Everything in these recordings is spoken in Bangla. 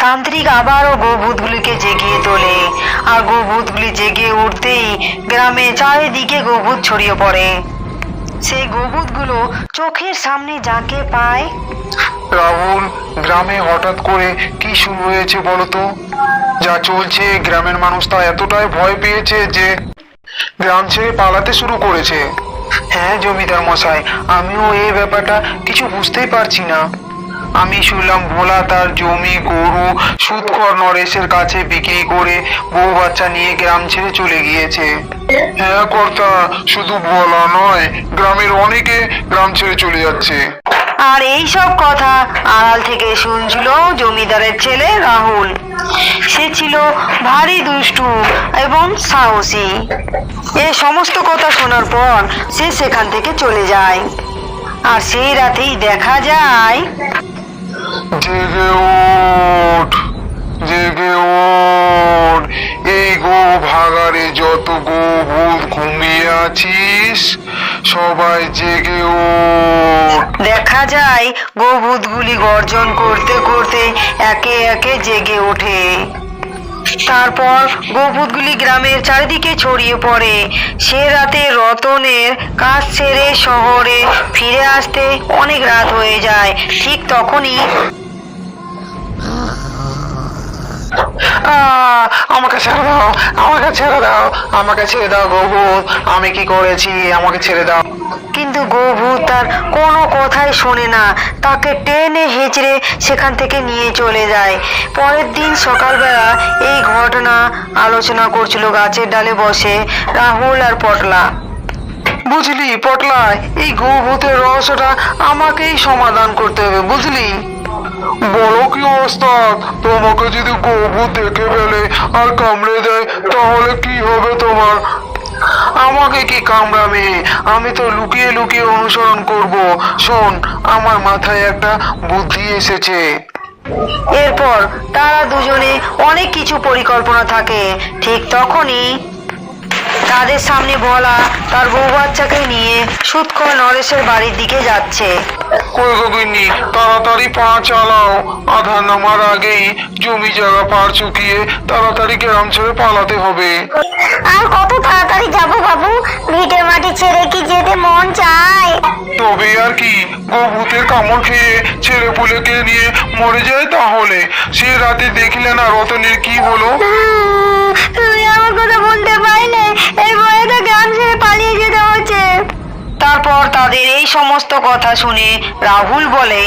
তান্ত্রিক আবারও গোভূতগুলিকে জেগিয়ে তোলে। আর গোভূতগুলি জেগে উঠতেই গ্রামে চারিদিকে গোভূত ছড়িয়ে পড়ে। সেই গোভূতগুলো চোখের সামনে যাকে পায়? রাহুল, গ্রামে হঠাৎ করে কি শুরু হয়েছে বলতো? যা চলছে, গ্রামের মানুষ তা এতটাই ভয় পেয়েছে যে গ্রাম ছেড়ে পালাতে শুরু করেছে। হ্যাঁ জমিদার মশাই, আমিও এই ব্যাপারটা কিছু বুঝতেই পারছি না। আমি শুনলাম ভোলা তার জমি, গরু সুদখর নরেশের কাছে বিক্রি করে বউ বাচ্চা নিয়ে গ্রাম ছেড়ে চলে গিয়েছে। হ্যাঁ কর্তা, শুধু ভোলা নয়, গ্রামের অনেকে গ্রাম ছেড়ে চলে যাচ্ছে। আর এই সব কথা আড়াল থেকে শুনছিল জমিদারের ছেলে রাহুল। সে ছিল ভারী দুষ্টু এবং সাহসী। এ সমস্ত কথা শোনার পর সে সেখান থেকে চলে যায়। আর সেই রাতেই দেখা যায় জেগে ওঠ জেগে ওঠ। এই গো ভাগারে যত গো ভূত ঘুমিয়ে আছিস, সবাই জেগে ওঠ। দেখা যায় গোভূতগুলি গর্জন করতে করতে একে একে জেগে ওঠে। তারপর গোভূতগুলি গ্রামের চারিদিকে ছড়িয়ে পড়ে। সে রাতে রতনের কাজ ছেড়ে শহরে ফিরে আসতে অনেক রাত হয়ে যায়। ঠিক তখনই আমাকে ছেড়ে দাও আমাকে ছেড়ে দাও আমাকে ছেড়ে দাও গভূত আমি কি করেছি? আমাকে ছেড়ে দাও। কিন্তু গোভূত তার কোনো কথাই শোনে না। তাকে টেনে হেঁচড়ে সেখান থেকে নিয়ে চলে যায়। পরের দিন সকালবেলা এই ঘটনা আলোচনা করছিল গাছের ডালে বসে রাহুল আর পটলা। বুঝলি পটলা এই গভূতের রহস্যটা আমাকেই সমাধান করতে হবে বুঝলি? বলো কি অবস্থা? তোমাকে যদি গভূত দেখে ফেলে আর কামড়ে দেয়, তাহলে কি হবে তোমার? আমাকে কি কামড়াবে? আমি তো লুকিয়ে লুকিয়ে অনুসরণ করব। শোন, আমার মাথায় একটা বুদ্ধি এসেছে। এরপর তারা দুজনে অনেক কিছু পরিকল্পনা থাকে। ঠিক তখনই তাদের সামনে বলা তার বউ বাচ্চাকে নিয়ে সুৎকর নরেশের বাড়ির দিকে যাচ্ছে। কই তাড়াতাড়ি পা চালাও। আধার নামার আগেই জমি জায়গা পার চুকিয়ে তাড়াতাড়ি গ্রাম ছেড়ে পালাতে হবে। আর কত তাড়াতাড়ি যাব বাবু? ভিটে মাটি ছেড়ে কি যেতে মন চায়? তবে আর কি গভূতের কামড় খেয়ে ছেলে পুলেকে নিয়ে মরে যায় তাহলে। সে রাতে দেখলে না রতনের কি হলো? তুমি আমার কথা বলতে পারলে? তারপর তাদের এই সমস্ত কথা শুনে রাহুল বলে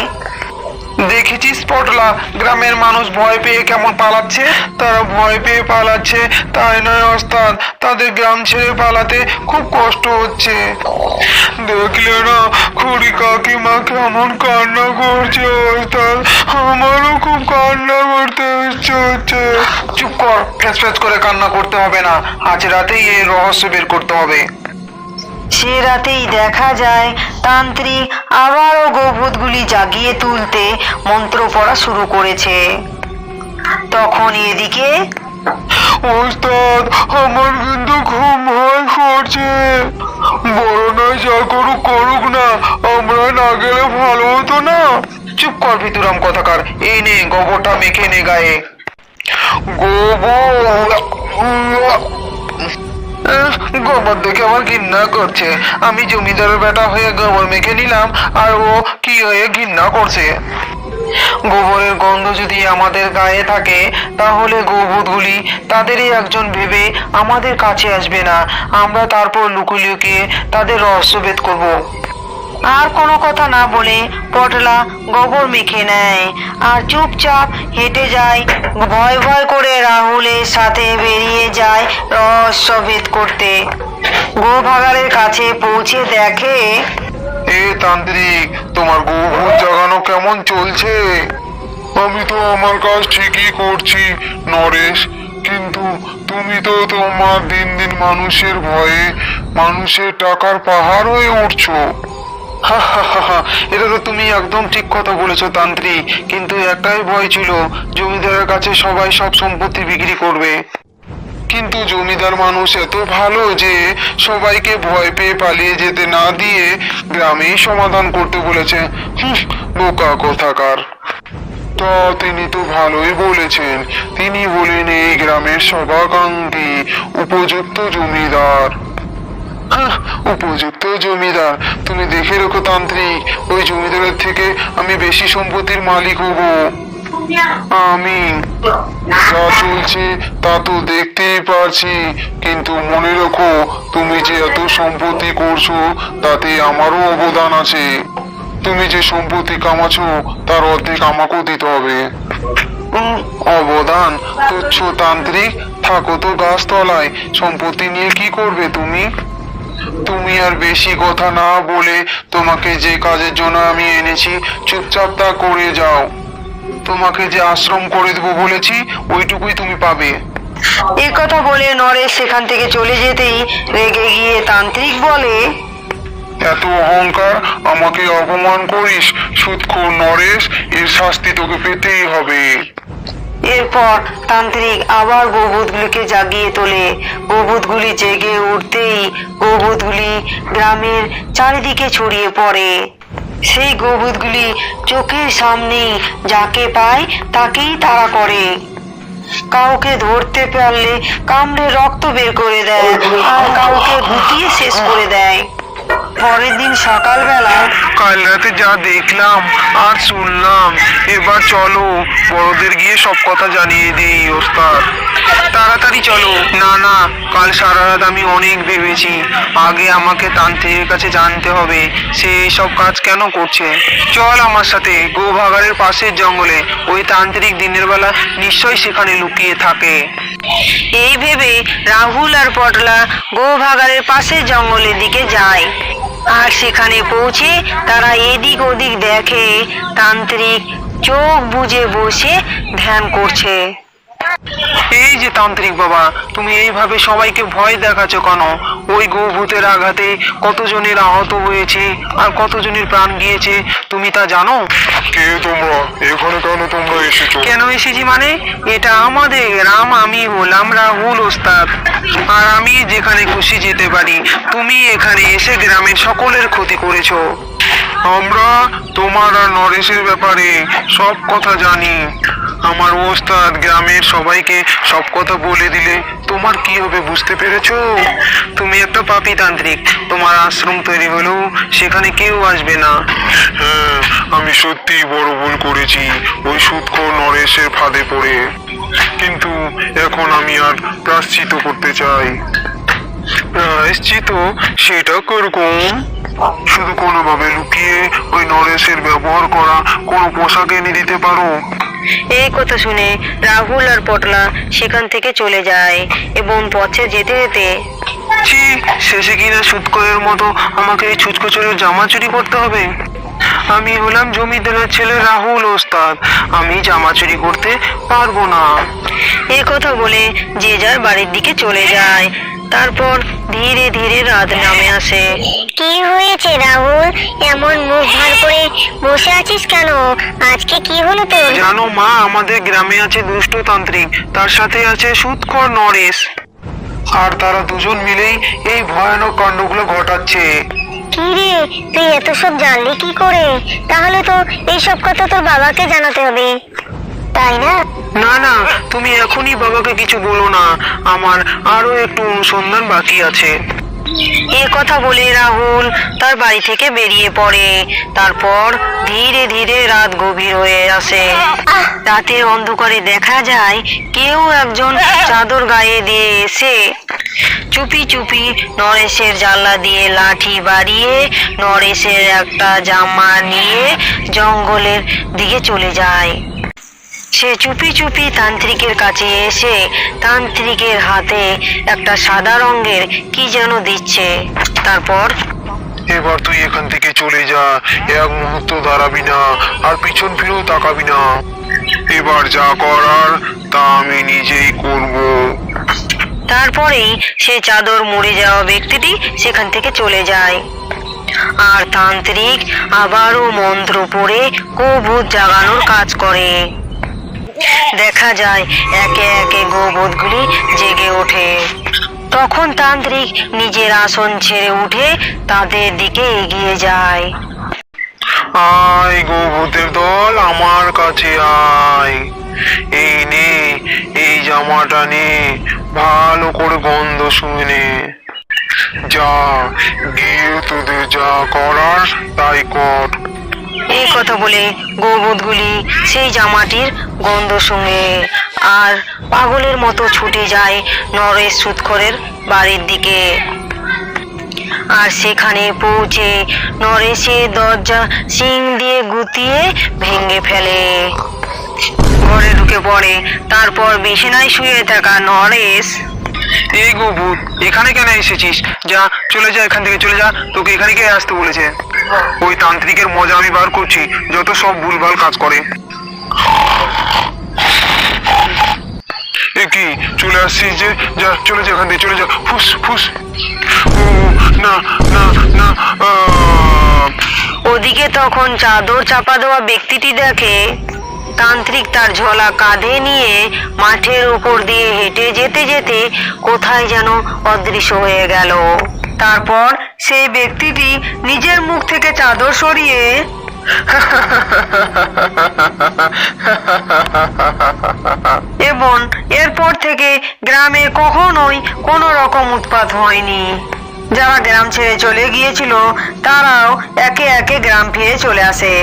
দেখেছিস পটলা গ্রামের মানুষ ভয় পেয়ে কেমন পালাচ্ছে? তারা ভয় পেয়ে পালাচ্ছে তাই নয় ওস্তাদ। তাদের গ্রাম ছেড়ে পালাতে খুব কষ্ট হচ্ছে। দেখলে না খুড়ি কাকিমা কেমন কান্না করছে ওস্তাদ। আমারও খুব কান্না করতে ইচ্ছে হচ্ছে। চুপ কর ফ্যাস ফ্যাস করে কান্না করতে হবে না। আজ রাতেই এই রহস্য বের করতে হবে। সে রাতেই দেখা যায় তান্ত্রিক আবারও গোভূতগুলি জাগিয়ে তুলতে মন্ত্র পড়া শুরু করেছে। তখন এদিকে আমার কিন্তু ভয় করছে বড় নয় যা করুক করুক না, আমরা না গেলে ভালো হতো না। চুপ কর ভিতুরাম কথাকার, এই নে গোবরটা মেখে নে গায়ে। গোবর! গোবর দেখে আমার ঘৃণা করছে। আমি জমিদারের বেটা হয়ে গোবর মেখে নিলাম, আর ও কি হয়ে ঘৃণা করছে? গোবরের গন্ধ যদি আমাদের গায়ে থাকে, তাহলে গোভূতগুলি তাদেরই একজন ভেবে আমাদের কাছে আসবে না। আমরা তারপর লুকিয়ে তাদের তাদের রহস্যভেদ করব। আর কোনো কথা না বলে পটলা গোবর মেখে নেয়। আর চুপচাপ হেঁটে যায়। ভয় ভয় করে রাহুলের সাথে বেরিয়ে যায় রহস্য ভেদ করতে। গোভাগারের কাছে পৌঁছে দেখে, এ তান্ত্রিক, তোমার গোভূত জাগানো কেমন চলছে? আমি তো আমার কাজ ঠিকই করছি, নরেশ। কিন্তু তুমি তো তোমার দিন দিন মানুষের ভয়ে, মানুষের টাকার পাহাড় হয়ে উঠছো। এটা তো তুমি একদম ঠিক কথা বলেছ, তান্ত্রিক। কিন্তু একটাই ভয় ছিল, জমিদারের কাছে সবাই সব সম্পত্তি বিক্রি করবে। কিন্তু জমিদার মানুষ এত ভালো যে সবাইকে ভয় পেয়ে পালিয়ে যেতে না দিয়ে গ্রামেই সমাধান করতে বলেছে। বোকা কোথাকার। আচ্ছা তিনি তো ভালোই বলেছেন। তিনি বলেন, এই গ্রামের সভাকাঙ্ক্ষী উপযুক্ত জমিদার। উপযুক্ত জমিদার। তুমি দেখে রেখো তান্ত্রিক, ওই জমিদারের থেকে আমি বেশি সম্পত্তির মালিক হব। আমি যা চলছে তা তো দেখতেই পারছি, কিন্তু মনে রেখো, তুমি যে এত সম্পত্তি করছ, তাতে আমারও অবদান আছে। তুমি যে সম্পত্তি কামাছো তার অর্ধেক আমাকেও দিতে হবে। অবদান? তুচ্ছ তান্ত্রিক, থাকো তো গাছতলায়। সম্পত্তি নিয়ে কি করবে তুমি? তুমি আর বেশি কথা না বলে তোমাকে যে কাজের জন্য আমি এনেছি চুপচাপ তা করে যাও। তোমাকে যে আশ্রম করে দেবো বলেছি ওইটুকুই তুমি পাবে। এ কথা বলে নরেশ সেখান থেকে চলে যেতেই রেগে গিয়ে তান্ত্রিক বলে এত অহংকার আমাকে অপমান করিস? সুৎখোর নরেশ এর শাস্তি তোকে পেতেই হবে। এরপর তান্ত্রিক আবার গোভূতগুলিকে জাগিয়ে তোলে। গোভূতগুলি জেগে উঠতেই গোভূতগুলি গ্রামের চারিদিকে ছড়িয়ে পড়ে। সেই গোভূতগুলি চোখের সামনে যাকে পায় তাকেই তাড়া করে। কাউকে ধরতে পারলে কামড়ে রক্ত বের করে দেয় আর কাউকে গুটিয়ে শেষ করে দেয়। পরের দিন সকালবেলা কাল রাতে যা দেখলাম আর শুনলাম, এবার চলো বড়দের গিয়ে সব কথা জানিয়ে দিই, ওস্তাদ। তাড়াতাড়ি চলো। না না, কাল সারা রাত আমি অনেক ভেবেছি। আগে আমাকে তান্ত্রিকের কাছে জানতে হবে সে সব কাজ কেন করছে। চল আমার সাথে, গোভাগারের পাশের জঙ্গলে। ওই তান্ত্রিক দিনের বেলা নিশ্চয়ই সেখানে লুকিয়ে থাকে। এই ভেবে রাহুল আর পটলা গোভাগারের পাশে জঙ্গলের দিকে যায়। আর সেখানে পৌঁছে তারা এদিক ওদিক দেখে তান্ত্রিক চোখ বুজে বসে ধ্যান করছে। এই যে তান্ত্রিক বাবা তুমি এইভাবে সবাইকে ভয় দেখাচ্ছ কেন? ওই গৌভূতের আঘাতে কতজনের আহত হয়েছে আর কতজনের প্রাণ গিয়েছে তুমি তা জানো? কে তোমরা? এখানে কেন তোমরা এসেছ? কেন এসেছি মানে? এটা আমাদের গ্রাম আমি হলাম রাহুল ওস্তাদ। আর আমি যেখানে খুশি যেতে পারি তুমি এখানে এসে গ্রামের সকলের ক্ষতি করেছ। আমরা, তোমার আর নরেশের ব্যাপারে সব কথা জানি। আমার ওস্তাদ গ্রামের সবাইকে সব কথা বলে দিলে তোমার কি হবে বুঝতে পেরেছ? তুমি একটা পাপি তান্ত্রিক, তোমার আশ্রম তৈরি হলেও সেখানে কেউ আসবে না। হ্যাঁ আমি সত্যি বড় ভুল করেছি, ওই সুৎখোর নরেশের ফাঁদে পড়ে। কিন্তু এখন আমি আর প্রাশ্চিত করতে চাই। প্রায়শ্চিত সেটা কীরকম কোনোভাবে লুকিয়ে ওই নরেশের ব্যবহার করা কোনো পোশাক এনে দিতে পারো? এই কথা শুনে রাহুল আর পটলা সেখান থেকে চলে যায় এবং পথে যেতে যেতে ছি শেষে কিনা সুৎকরের মতো আমাকে এই ছুটকোচরের জামা চুরি করতে হবে? আমি হলাম জমিদারের ছেলে রাহুল ওস্তাদ। আমি জামা চুরি করতে পারব না। এই কথা বলে যে যার বাড়ির দিকে চলে যায়। তারপর ধীরে ধীরে রাত নামে আসে। কি হয়েছে রাহুল? এমন মুখ ভার করে বসে আছিস কেন? আজকে কি হলো তোর? জানো মা আমাদের গ্রামে আছে দুষ্ট তান্ত্রিক। তার সাথে আছে সুৎকর নরেশ। আর তারা দুজন মিলেই এই ভয়ানক কাণ্ডগুলো ঘটাচ্ছে। কি রে তুই এত সব জানলি কি করে? তাহলে তো এইসব কথা তোর বাবাকে জানাতে হবে। তাই না? না না, তুমি এখনই বাবাকে কিছু বলো না। আমার আরও একটু অনুসন্ধান বাকি আছে। এ কথা বলে রাহুল তার বাড়ি থেকে বেরিয়ে পড়ে। তারপর ধীরে ধীরে রাত গভীর হয়ে আসে। রাতের অন্ধকারে দেখা যায় কেউ একজন চাদর গায়ে দিয়ে এসে চুপি চুপি নরেশের জানলা দিয়ে লাঠি বাড়িয়ে নরেশের একটা জামা নিয়ে জঙ্গলের দিকে চলে যায়। সে চুপি চুপি তান্ত্রিকের কাছে এসে তান্ত্রিকের হাতে একটা সাদা রঙের কি যেন দিচ্ছে। তারপর? এবার তুই এখান থেকে চলে যা এক মুহূর্ত দাঁড়াবি না আর পিছন ফিরেও তাকাবি না। এবার যা করার তা আমি নিজেই করব। তারপরেই সে চাদর মরে যাওয়া ব্যক্তিটি সেখান থেকে চলে যায়। আর তান্ত্রিক আবারও মন্ত্র পড়ে গোভূত জাগানোর কাজ করে। দেখা যায় একে একে গোভূতগুলি জেগে ওঠে। তখন তান্ত্রিক নিজের আসন ছেড়ে উঠে তাদের দিকে এগিয়ে যায়। আয় গো দল, আমার কাছে আয়। এই নে, এই জামাটা নে, ভালো করে গন্ধ শুনে। যা, গিয়ে তোদের যা করার তাই কর। এই কথা বলে গৌবধগুলি সেই জামাটির গন্ধ শুঙে আর পাগলের মতো ছুটে যায় নরেশ সুৎখরের বাড়ির দিকে। আর সেখানে পৌঁছে নরেশের দরজা শিং দিয়ে গুতিয়ে ভেঙে ফেলে। ঘরে ঢুকে পড়ে, তারপর বিছানায় শুয়ে থাকা নরেশ এই গো ভূত, এখানে কেন এসেছিস? যা, চলে যা এখান থেকে, চলে যা। তোকে এখানে কে আসতে বলেছে? ওই তান্ত্রিকের মজা আমি বার করছি, যত সব ভুলভাল কাজ করে। কি, চলে আসছিস যে? যা, চলে যা এখান থেকে, চলে যা। ফুস ফুস। না না না ওদিকে তখন চাদর চাপা দেওয়া ব্যক্তিটি দেখে তান্ত্রিক তার ঝোলা কাঁধে নিয়ে মাঠের উপর দিয়ে হেঁটে যেতে যেতে কোথায় যেন অদৃশ্য হয়ে গেল। তারপর সেই ব্যক্তিটি নিজের মুখ থেকে চাদর সরিয়ে এবং এরপর থেকে গ্রামে কখনোই কোনো রকম উৎপাত হয়নি। যারা গ্রাম ছেড়ে চলে গিয়েছিল, তারাও একে একে গ্রাম ফিরে চলে আসে।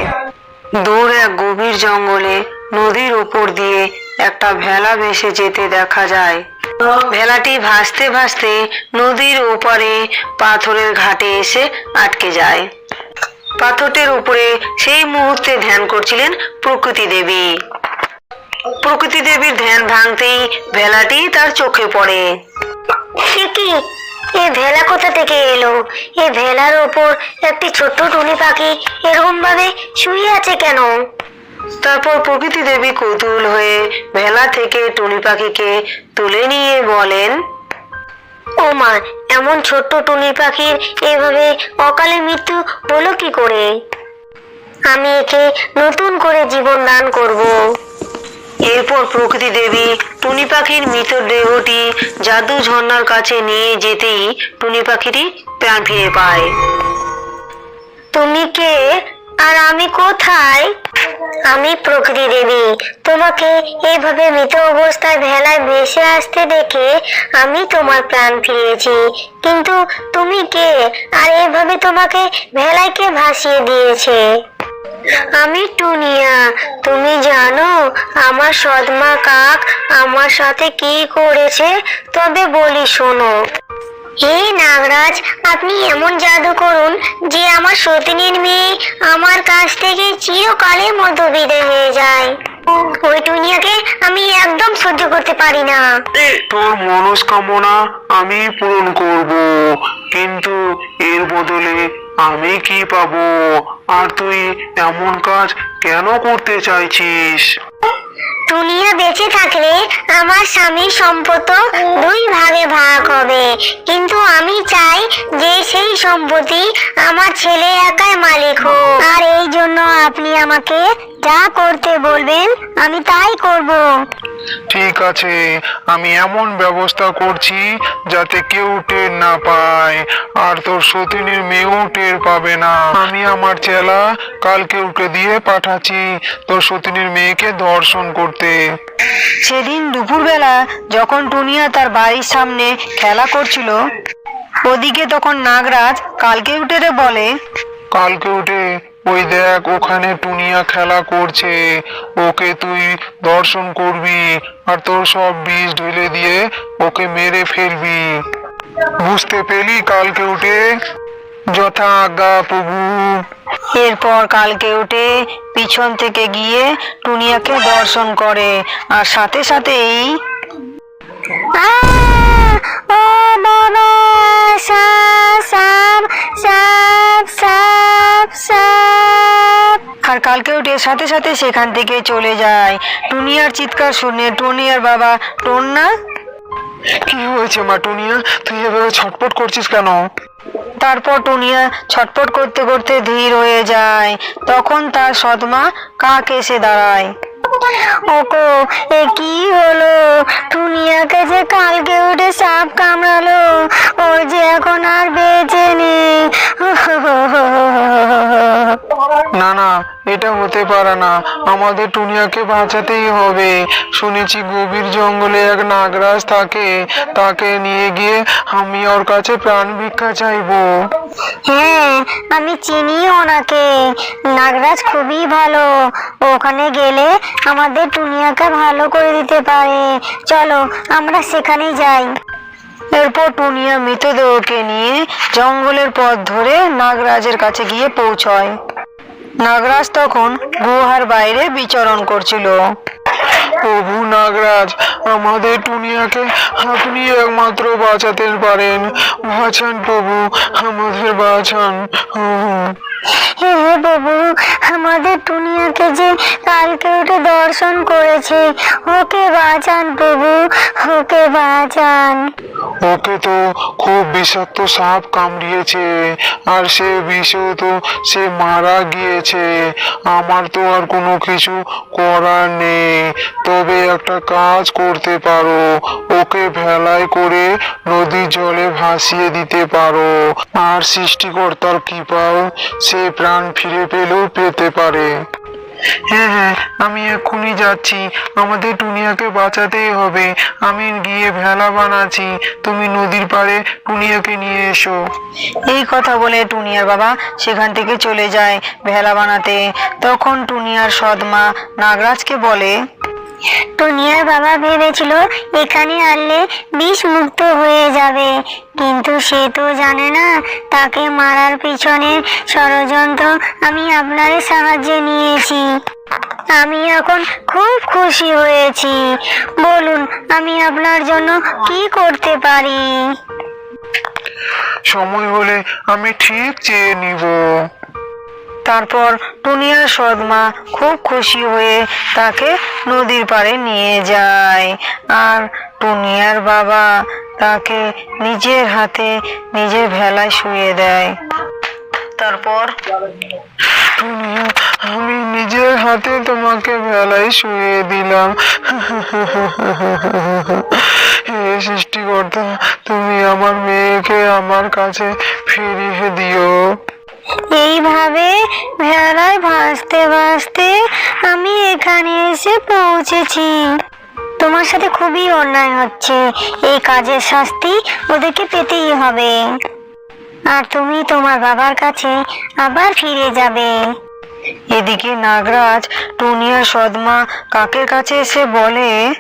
দূর এক গভীর জঙ্গলে নদীর উপর দিয়ে একটা ভেলা ভেসে যেতে দেখা যায়। ভেলাটি ভাসতে ভাসতে নদীর ওপারে পাথরের ঘাটে এসে আটকে যায়। পাথরটির উপরে সেই মুহূর্তে ধ্যান করছিলেন প্রকৃতি দেবী। প্রকৃতি দেবীর ধ্যান ভাঙতেই ভেলাটি তার চোখে পড়ে। সে কি এ ভেলা কোথা থেকে এলো? এ ভেলার ওপর একটি ছোট্ট টুনি পাখি এরকম ভাবে শুয়ে আছে কেন? তারপর প্রকৃতি দেবী কৌতূহল হয়ে ভেলা থেকে টুনি পাখিকে তুলে নিয়ে বলেন ও মা এমন ছোট্ট টুনি পাখির এভাবে অকালে মৃত্যু হলো কি করে? আমি একে নতুন করে জীবন দান করব। এরপর প্রকৃতি দেবী টুনি পাখির মৃতদেহটি জাদু ঝর্ণার কাছে নিয়ে যেতেই টুনি পাখিটি প্রাণ ফিরে পায়। তুমি কে? আর আমি কোথায়? আমি প্রকৃতি দেবী। তোমাকে এইভাবে মৃত অবস্থায় ভেলায় ভেসে আসতে দেখে আমি তোমার প্রাণ ফিরিয়েছি। কিন্তু তুমি কে? আর এভাবে তোমাকে ভেলায় কে ভাসিয়ে দিয়েছে? আমি টুনিয়া, তুমি জানো আমার সদমা কাক আমার সাথে কি করেছে? তবে বলি শোনো। হে নাগরাজ, আপনি এমন জাদু করুন যে আমার সতীনের মেয়ে আমার কাছ থেকে চিরকালের মতো বিদায় হয়ে যায়। ওই টুনিয়াকে আমি একদম সহ্য করতে পারি না। তোর মনস্কামনা আমি পূরণ করব। কিন্তু এর বদলে আমি কি পাবো? আর তুই এমন কাজ কেন করতে চাইছিস? দুনিয়া বেঁচে থাকলে আমার স্বামীর সম্পদ দুই ভাগে ভাগ হবে। কিন্তু আমি চাই যে সেই সম্পত্তি আমার ছেলে একাই মালিক হোক। আর এই জন্য আপনি আমাকে যা করতে বলবেন আমি তাই করব। ঠিক আছে আমি এমন ব্যবস্থা করছি যাতে কেউ টের না পায় আর তোর সতীনের মেয়েও টের পাবে না। আমি আমার চেলা কালকে উঠে দিয়ে পাঠাচ্ছি তোর সতীনের মেয়েকে দর্শন করতে। সেদিন দুপুরবেলা যখন টুনিয়া তার বাড়ির সামনে খেলা করছিল ওদিকে তখন নাগরাজ কালকে উঠে বলে কালকে উঠে ওই দেখ, ওখানে টুনিয়া খেলা করছে। ওকে তুই দর্শন করবি আর তোর সব বীজ ঢেলে দিয়ে ওকে মেরে ফেলবি। বুঝতে পেলি কালকে উঠে? যথা আজ্ঞা প্রভু। এরপর কালকে উঠে পিছন থেকে গিয়ে টুনিয়াকে দর্শন করে। আর সাথে সাথেই আর কালকে উঠে সাথে সাথে সেখান থেকে চলে যায়। টুনিয়ার চিৎকার শুনে টুনিয়ার বাবা টন্না কি হয়েছে মা টুনিয়া তুই এভাবে ছটপট করছিস কেন? তারপর টুনিয়া ছটপট করতে করতে ধীর হয়ে যায়। তখন তার সদমা কাক এসে দাঁড়ায়। ওকো এ কি হলো? টুনিয়াকে যে কালকে উঠে সাপ কামড়ালো, ও যে এখন আর বেঁচে নেই। না না এটা হতে পারে না। আমাদের টুনিয়াকে বাঁচাতেই হবে। শুনেছি গভীর জঙ্গলে এক নাগরাজ থাকে। তাকে নিয়ে গিয়ে আমি ওর কাছে প্রাণ ভিক্ষা চাইব। হ্যাঁ আমি চিনি ওনাকে। নাগরাজ খুবই ভালো। ওখানে গেলে আমাদের টুনিয়াকে ভালো করে দিতে পারে। চলো আমরা সেখানে যাই। এরপর টুনিয়া মৃতদেহকে নিয়ে জঙ্গলের পথ ধরে নাগরাজের কাছে গিয়ে পৌঁছয়। নাগরাজ তখন গুহার বাইরে বিচরণ করছিল প্রভু নাগরাজ, আমাদের টুনিয়াকে আপনি একমাত্র বাঁচাতে পারেন বাঁচান প্রভু, আমাদের বাঁচান। হে বাবু আমাদের টুনিয়াকে যে কালকে উঠে দর্শন করেছে, ওকে বাঁচান প্রভু, ওকে বাঁচান। ওকে তো খুব বিষাক্ত সাপ কামড়িয়েছে, আর সে বিষেও তো সে মারা গিয়েছে। আমার তো আর কোনো কিছু করার নেই। তবে একটা কাজ করতে পারো, ওকে ভেলায় করে নদীর জলে ভাসিয়ে দিতে পারো। আর সৃষ্টিকর্তার কৃপাও সে প্রাণ ফিরে পেলেও পেতে পারে। হ্যাঁ হ্যাঁ আমি এক্ষুনি যাচ্ছি। আমাদের টুনিয়াকে বাঁচাতেই হবে। আমি গিয়ে ভেলা বানাচ্ছি। তুমি নদীর পাড়ে টুনিয়াকে নিয়ে এসো। এই কথা বলে টুনিয়ার বাবা সেখান থেকে চলে যায় ভেলা বানাতে। তখন টুনিয়ার সৎমা নাগরাজকে বলে টুনিয়ার বাবা ভেবেছিল এখানে আনলে বিষ মুক্ত হয়ে যাবে। কিন্তু সে তো জানে না, তাকে মারার পিছনে ষড়যন্ত্র আমি আপনার সাহায্যে নিয়েছি। আমি এখন খুব খুশি হয়েছি। বলুন, আমি আপনার জন্য কি করতে পারি? সময় হলে আমি ঠিক চেয়ে নিব। তারপর টুনিয়ার সদমা খুব খুশি হয়ে তাকে নদীর পাড়ে নিয়ে যায়। আর টুনিয়ার বাবা তাকে নিজের হাতে নিজের ভেলায় শুয়ে দেয়। তারপর টুনিয়া, আমি নিজের হাতে তোমাকে ভেলায় শুয়ে দিলাম। সৃষ্টিকর্তা, তুমি আমার মেয়েকে আমার কাছে ফিরিয়ে দিও। এইভাবে ভেড়ায় ভাসতে ভাসতে আমি এখানে এসে পৌঁছেছি। তোমার সাথে খুবই অন্যায় হচ্ছে। এই কাজের শাস্তি ওদেরকে পেতেই হবে। আর তুমি তোমার বাবার কাছে আবার ফিরে যাবে। এদিকে নাগরাজ টুনিয়া সদমা কাকের কাছে এসে বলে,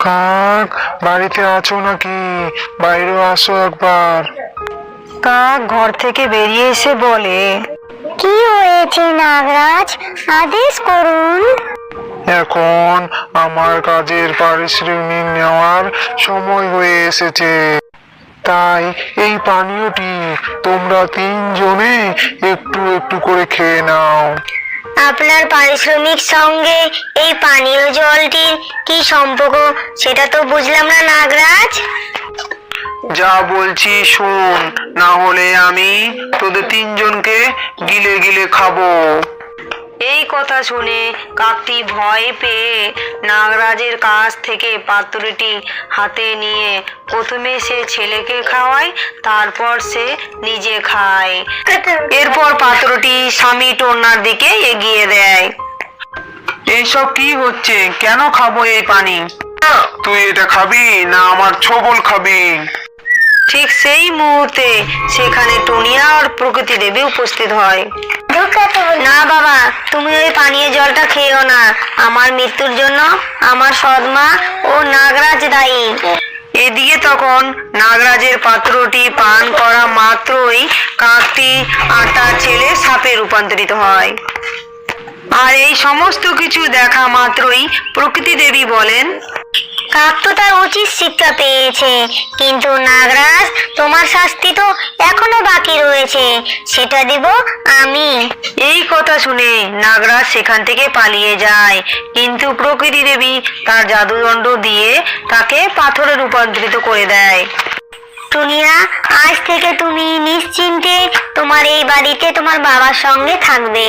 কাক, বাড়িতে আছো নাকি? বাইরে আসো একবার। কাক ঘর থেকে বেরিয়ে এসে বলে কি হয়েছে নাগরাজ? আদেশ করুন। এখন আমার কাজের পারিশ্রমিক নেওয়ার সময় হয়ে এসেছে। তাই এই পানীয়টি তোমরা তিনজনে একটু একটু করে খেয়ে নাও। আপনার পারিশ্রমিক সঙ্গে এই পানীয় জলটির কি সম্পর্ক? সেটা তো বুঝলাম না নাগরাজ। যা বলছি শোন না হলে আমি তোদের তিনজনকে গিলে গিলে খাব। এই কথা শুনে কাকটি ভয় পেয়ে নাগরাজের কাছ থেকে পাত্রটি হাতে নিয়ে প্রথমে সে ছেলেকে খাওয়ায় তারপর সে নিজে খায়। এরপর পাত্রটি স্বামী টন্নার দিকে এগিয়ে দেয়। এইসব কি হচ্ছে? কেন খাব এই পানি? তুই এটা খাবি না আমার ছবল খাবি? ঠিক সেই মুহূর্তে সেখানে টুনিয়া আর প্রকৃতি দেবী উপস্থিত হয়। না বাবা, তুমি ওই পানীয় জলটা খেয়েও না। আমার মৃত্যুর জন্য আমার সৎমা ও নাগরাজ দায়ী। এদিকে তখন নাগরাজের পাত্রটি পান করা মাত্রই কাকটি তার ছেলে সাপে রূপান্তরিত হয়। আর এই সমস্ত কিছু দেখা মাত্রই প্রকৃতি দেবী বলেন কাক তো তার উচিত শিক্ষা পেয়েছে। কিন্তু নাগরাজ তোমার শাস্তি তো এখনও বাকি রয়েছে। সেটা দেব আমি। এই কথা শুনে নাগরাজ সেখান থেকে পালিয়ে যায়। কিন্তু প্রকৃতি দেবী তার জাদুদণ্ড দিয়ে তাকে পাথরে রূপান্তরিত করে দেয়। টুনিয়া আজ থেকে তুমি নিশ্চিন্তে তোমার এই বাড়িতে তোমার বাবার সঙ্গে থাকবে।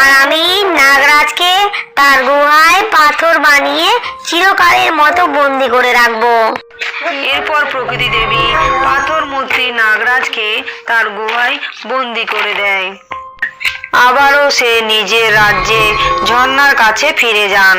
আর আমি নাগরাজকে তার গুহায় পাথর বানিয়ে চিরকালের মতো বন্দি করে রাখব। এরপর প্রকৃতি দেবী পাথর মূর্তি নাগরাজকে তার গুহায় বন্দি করে দেয়। আবারও সে নিজের রাজ্যে ঝর্ণার কাছে ফিরে যান।